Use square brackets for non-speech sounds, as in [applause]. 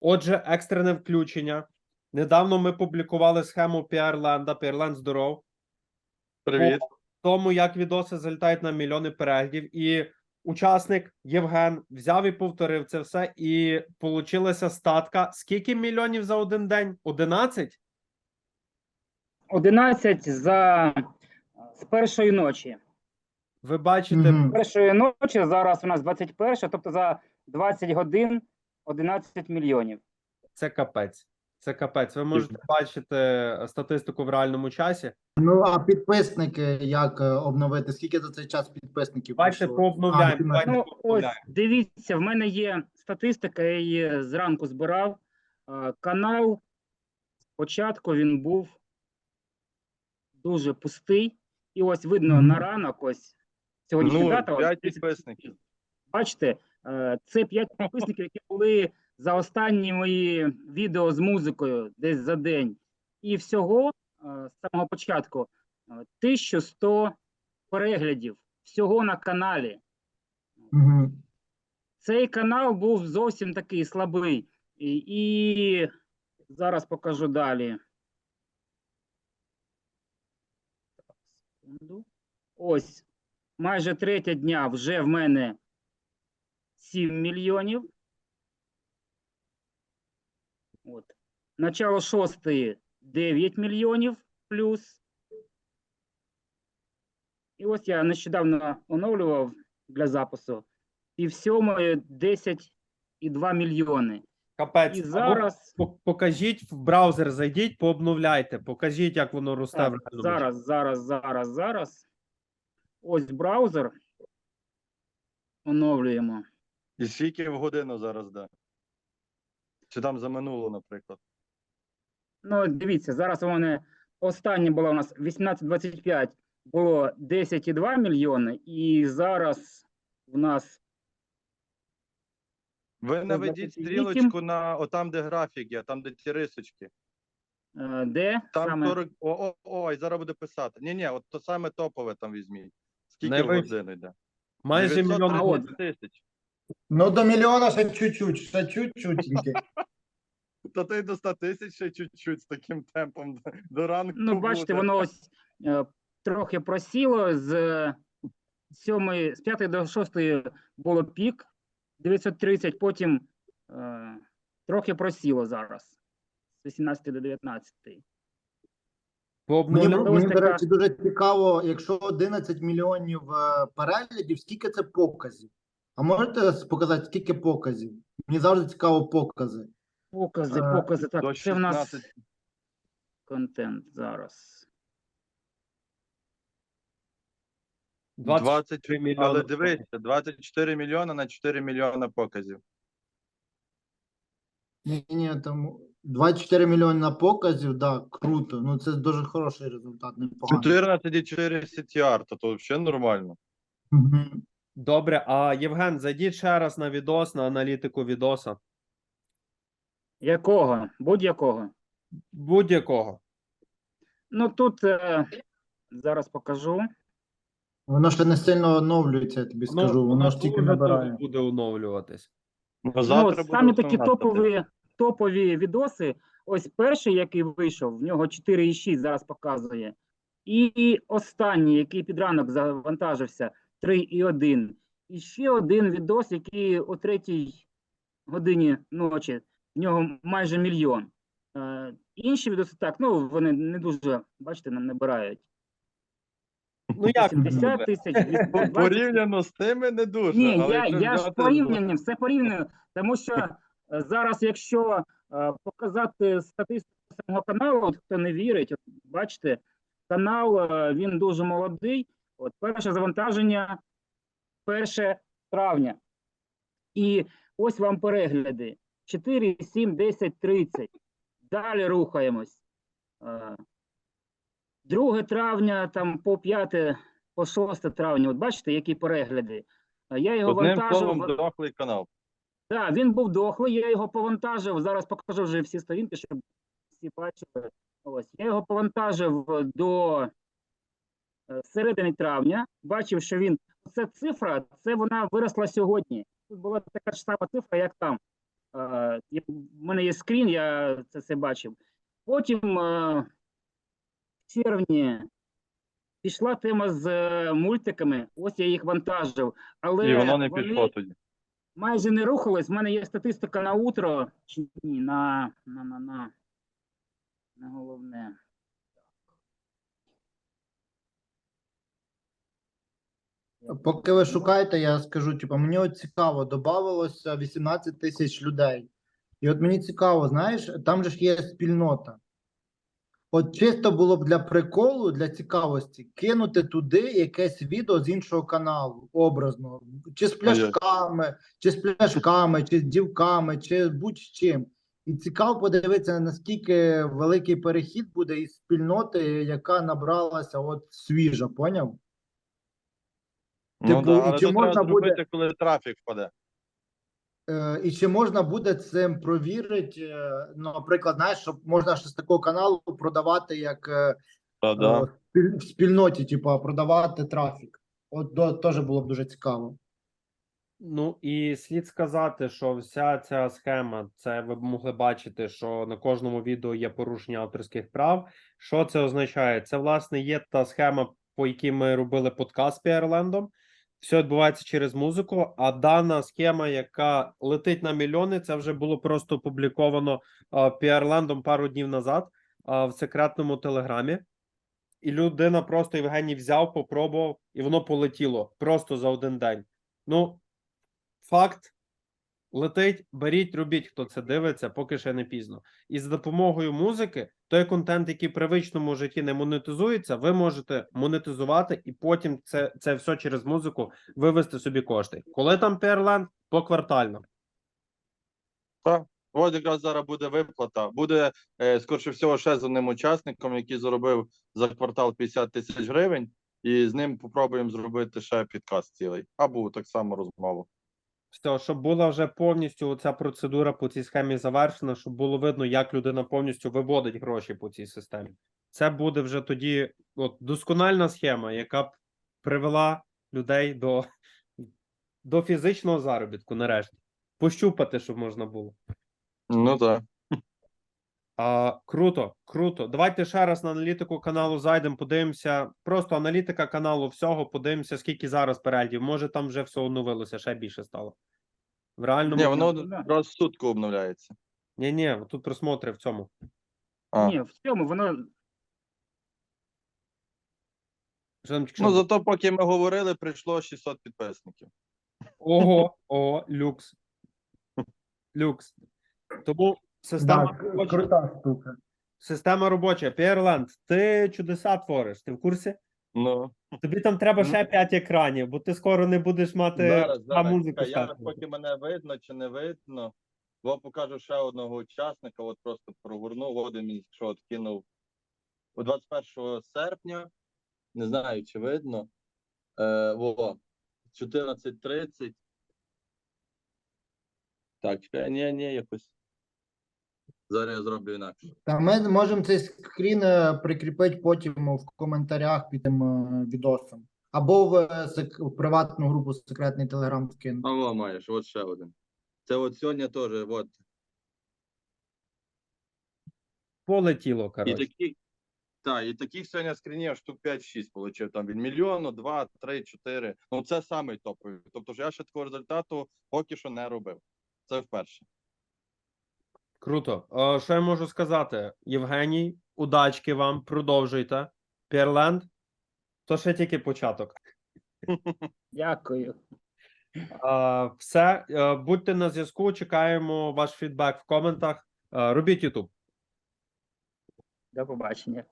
Отже, екстрене включення. Недавно ми публікували схему Піарленда. Піарленд здоров. Привіт. Тому як відоси залітають на мільйони переглядів, і учасник Євген взяв і повторив це все, і получилася статка. Скільки мільйонів за один день? 11? 11 за з першої ночі. Ви бачите, З першої ночі зараз у нас 21, тобто за 20 годин 11 мільйонів. це капець. Це капець. Ви можете бачити е, статистику в реальному часі. Ну, а підписники як е, обновити? Скільки за цей час підписників? Бачите, пройшло? пообновляємо. А, Давайте Ну, ось пообновляємо. дивіться, в мене є статистика, я її зранку збирав. Канал спочатку він був дуже пустий. І ось видно на ранок, ось сьогоднішня Ну, дата. ось 5 30 підписників. Бачите, це 5 підписників, які були за останні мої відео з музикою десь за день. І всього е, з самого початку е, 1100 переглядів всього на каналі. Мгм. Цей канал був зовсім такий слабий. І, і зараз покажу далі. Ось майже третя дня вже в мене 7 мільйонів. От. Начало шостої 9 мільйонів плюс. І ось я нещодавно оновлював для запису. І в сьомої 10,2 мільйони. Капець. І зараз, по- покажіть в браузер, зайдіть, пообновляйте. Покажіть, як воно росте так, зараз, зараз, зараз, зараз. Ось браузер. Оновлюємо. І скільки в годину зараз, да? Чи там за минуло, наприклад? Ну, дивіться, зараз у мене останнє було у нас 18.25, було 10,2 мільйони, і зараз в нас Ви наведіть 28. стрілочку на отам, де графік є, там, де ті рисочки. е, де Там саме 40. О, о, ой, зараз буде писати. Ні, ні, от то саме топове там візьміть. Скільки Не в ви- годину йде? Майже мільйон. 930 тисяч. Ну, до мільйона ще чуть-чуть, ще чуть-чуть. [laughs] Та ти до 100 тисяч ще чуть-чуть з таким темпом до- ранку. Ну, бачите, буде. воно ось е, трохи просіло з е, сьомої, з 5 до 6 було пік 930, потім е, трохи просіло зараз з 18 до 19. Мені, Пообновляємо. ось мені до речі, дуже цікаво, якщо 11 мільйонів е, переглядів, скільки це показів? А можете показати, скільки показів? Мені завжди цікаво покази. Покази, Е, покази. Так, до це в нас контент зараз. 23 мільйони. але дивіться, 24 мільйона на 4 мільйона показів. Ні, ні, там 24 мільйони на показів, да, круто. Ну це дуже хороший результат, непоганий. 14,4 CTR, то, то взагалі нормально. Мгм. Добре, а Євген, зайдіть ще раз на відос, на аналітику відоса. Якого? Будь-якого. Будь-якого. Ну тут е, зараз покажу. Воно ще не сильно оновлюється, я тобі скажу. Воно ж тільки набирає. буде оновлюватись. Ну, Ну, завтра буде самі такі основна топові, топові відоси. Ось перший, який вийшов, в нього 4,6 зараз показує. І останній, який під ранок завантажився, 3,1. І ще один відос, який о третій годині ночі, в нього майже мільйон. Е, інші відоси так, ну вони не дуже, бачите, нам набирають. Ну як? 70 тисяч, 220 [laughs] Порівняно з тими не дуже. ні, але я, якщо я ж взяти- порівняння, все порівняно, тому що е, зараз, якщо е, показати статистику самого каналу, от хто не вірить, от, бачите, канал е, він дуже молодий. От перше завантаження 1 травня. І ось вам перегляди: 4, 7, 10, 30. Далі рухаємось. Е, 2 травня, там по 5, по 6 травня. От бачите, які перегляди. Е, Я його Одним вантажив. словом, дохлий канал. Так, він був дохлий, я його повантажив. Зараз покажу вже всі сторінки, щоб всі бачили. Ось я його повантажив до е, середини травня. Бачив, що він це цифра, це вона виросла сьогодні. Тут була така ж сама цифра, як там. Е, є- мене є скрін, я це все бачив. Потім е, в червні пішла тема з е, мультиками. Ось я їх вантажив, але І воно не вони пішло тоді. майже не рухались. В мене є статистика на утро чи ні, на, на, на, на, на головне. Поки ви шукаєте, я скажу, типу, мені от цікаво, додавалося 18 тисяч людей. І от мені цікаво, знаєш, там же ж є спільнота. От чисто було б для приколу, для цікавості, кинути туди якесь відео з іншого каналу, образно, чи з пляшками, чи з пляшками, чи з дівками, чи будь-чим. І цікаво подивитися, наскільки великий перехід буде із спільноти, яка набралася от свіжа, поняв? Ну, Типу, да, і чи то можна треба буде- зробити, коли трафік впаде. Е, і чи можна буде цим провірити, е, ну, наприклад, знаєш, щоб можна ж з такого каналу продавати як е, Та, да. е, спіль- в спільноті, типу, продавати трафік. От до, теж було б дуже цікаво. Ну і слід сказати, що вся ця схема, це ви б могли бачити, що на кожному відео є порушення авторських прав. Що це означає? Це власне є та схема, по якій ми робили подкаст з Піерлендом. Все відбувається через музику. А дана схема, яка летить на мільйони, це вже було просто опубліковано Піарландом пару днів назад а, в секретному телеграмі. І людина просто Євгеній взяв, попробував, і воно полетіло просто за один день. Ну, факт летить, беріть, робіть, хто це дивиться, поки ще не пізно. І з допомогою музики, той контент, який в привичному житті не монетизується, ви можете монетизувати і потім це, це все через музику вивести собі кошти. Коли там Перланд, поквартально. От якраз зараз буде виплата. Буде, е, скорше всього, ще з одним учасником, який заробив за квартал 50 тисяч гривень, і з ним попробуємо зробити ще підкаст цілий. Або так само розмову. Все, щоб була вже повністю ця процедура по цій схемі завершена, щоб було видно, як людина повністю виводить гроші по цій системі. Це буде вже тоді от, доскональна схема, яка б привела людей до, до фізичного заробітку, нарешті. Пощупати, щоб можна було. Ну так. А, круто, круто. Давайте ще раз на аналітику каналу зайдемо, подивимося. Просто аналітика каналу всього, подивимося, скільки зараз переглядів. Може, там вже все оновилося, ще більше стало. В реальному Ні, воно раз в сутку обновляється. Ні, ні, тут просмотри в цьому. А. Ні, в цьому воно Що там тільки Ну, зато поки ми говорили, прийшло 600 підписників. Ого, [laughs] ого, люкс. Люкс. Тому система Так, робоча. крута штука. Система робоча. Піерленд, ти чудеса твориш. Ти в курсі? Ну, Тобі там треба ще 5 екранів, бо ти скоро не будеш мати зараз, а зараз. музику Я ставити. поки мене видно чи не видно, бо покажу ще одного учасника, от просто прогорнув, один мені що от кинув у 21 серпня, не знаю, чи видно, е, во, 14.30. Так, чекай, ні, ні, якось. Зараз я зроблю інакше. Та ми можемо цей скрін е, прикріпити потім в коментарях під тим е, відосом. Або в, е, сек- в приватну групу секретний телеграм скинути. А во маєш, от ще один. Це от сьогодні теж, от. Полетіло, І коротше. такі, так, і таких сьогодні скринів штук 5-6 получив. Там від мільйону, 2, 3, 4. Ну це самий топовий. Тобто ж я ще такого результату поки що не робив. Це вперше. Круто. Е, що я можу сказати? Євгеній, удачки вам, продовжуйте. Пірленд, то ще тільки початок. [laughs] дякую. Е, все, е, будьте на зв'язку, чекаємо ваш фідбек в коментах. Робіть YouTube. До побачення.